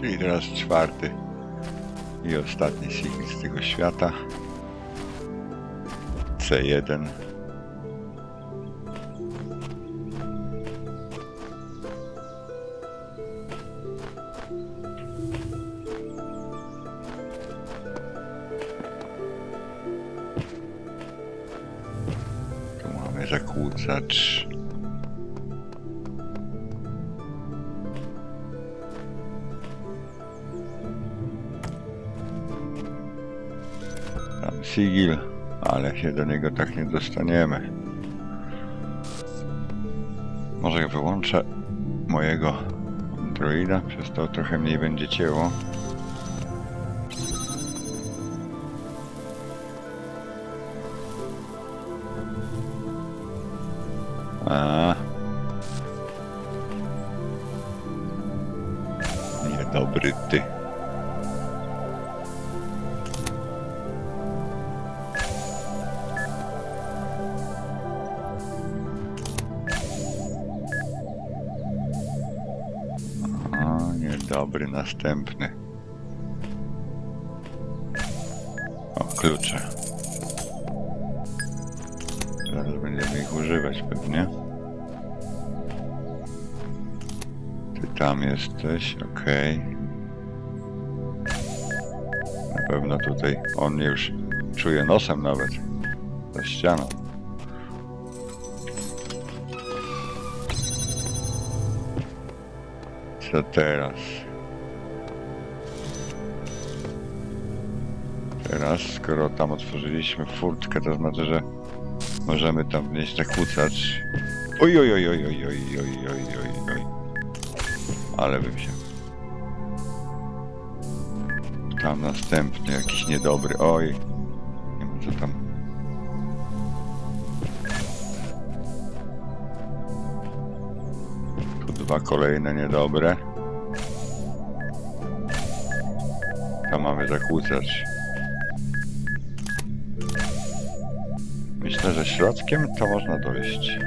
Czyli teraz czwarty i ostatni sigil z tego świata. C1. Tu mamy zakłócacz. Tam sigil, ale się do niego tak nie dostaniemy. Może wyłączę mojego droida, przez to trochę mniej będzie cięło. A. Niedobry ty. O, niedobry następny. O, klucze. Zaraz będziemy ich używać pewnie. Ty tam jesteś, okej. Na pewno tutaj on już czuje nosem nawet. Za ścianą. Co teraz? Teraz, skoro tam otworzyliśmy furtkę, to znaczy, że możemy tam wnieść zakłócacz. Oj, oj, oj, oj, oj, oj, oj, oj, oj, oj. Ale bym się... Tam następny jakiś niedobry. Oj. Nie wiem co tam. Tu dwa kolejne niedobre. Tam mamy zakłócacz. Myślę, że środkiem to można dojść.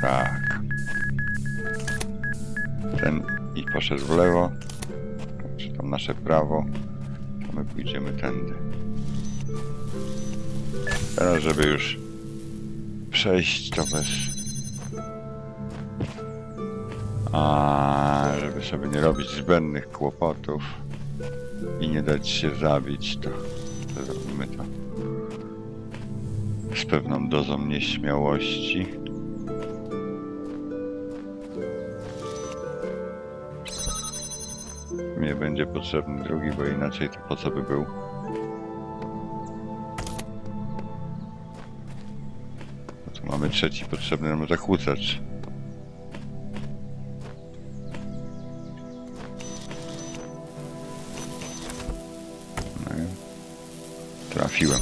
Tak. Ten i poszedł w lewo, czy tam nasze prawo, to my pójdziemy tędy. Teraz, żeby już przejść, to bez... A żeby sobie nie robić zbędnych kłopotów i nie dać się zabić, to, to zrobimy to z pewną dozą nieśmiałości. Nie będzie potrzebny drugi, bo inaczej to po co by był? Tu mamy trzeci potrzebny nam zakłócacz. Trafiłem.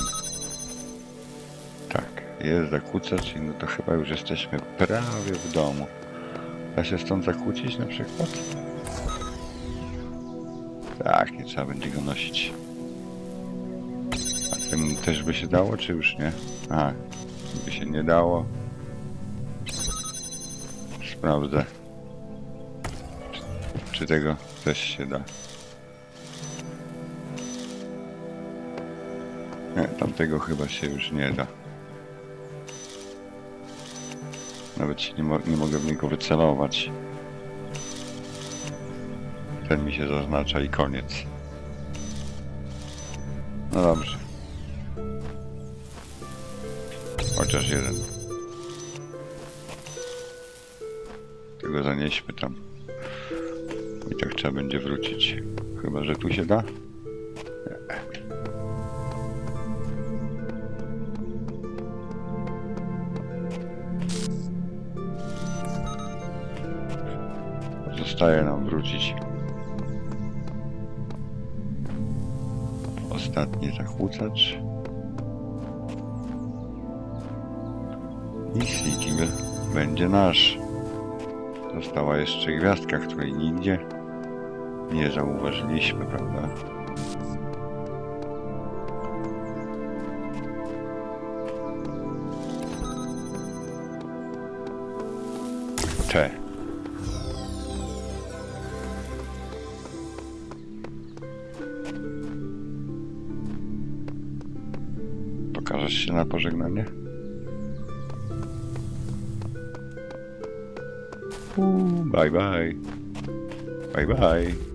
Tak, jest zakłócacz no to chyba już jesteśmy prawie w domu. Da się stąd zakłócić na przykład? Tak, nie trzeba będzie go nosić. A tym też by się dało, czy już nie? A, by się nie dało. Sprawdzę. Czy, czy tego też się da. Nie, tamtego chyba się już nie da. Nawet się nie, mo nie mogę w niego wycelować. Ten mi się zaznacza i koniec. No dobrze. Chociaż jeden. Tego zanieśmy tam. I tak trzeba będzie wrócić. Chyba, że tu się da? Zostaje nam wrócić. Ostatni zakłócacz. I Sigil będzie nasz. Została jeszcze gwiazdka, której nigdzie nie zauważyliśmy, prawda? Te. Pokażesz się na pożegnanie? Uuu, bye bye. Bye bye.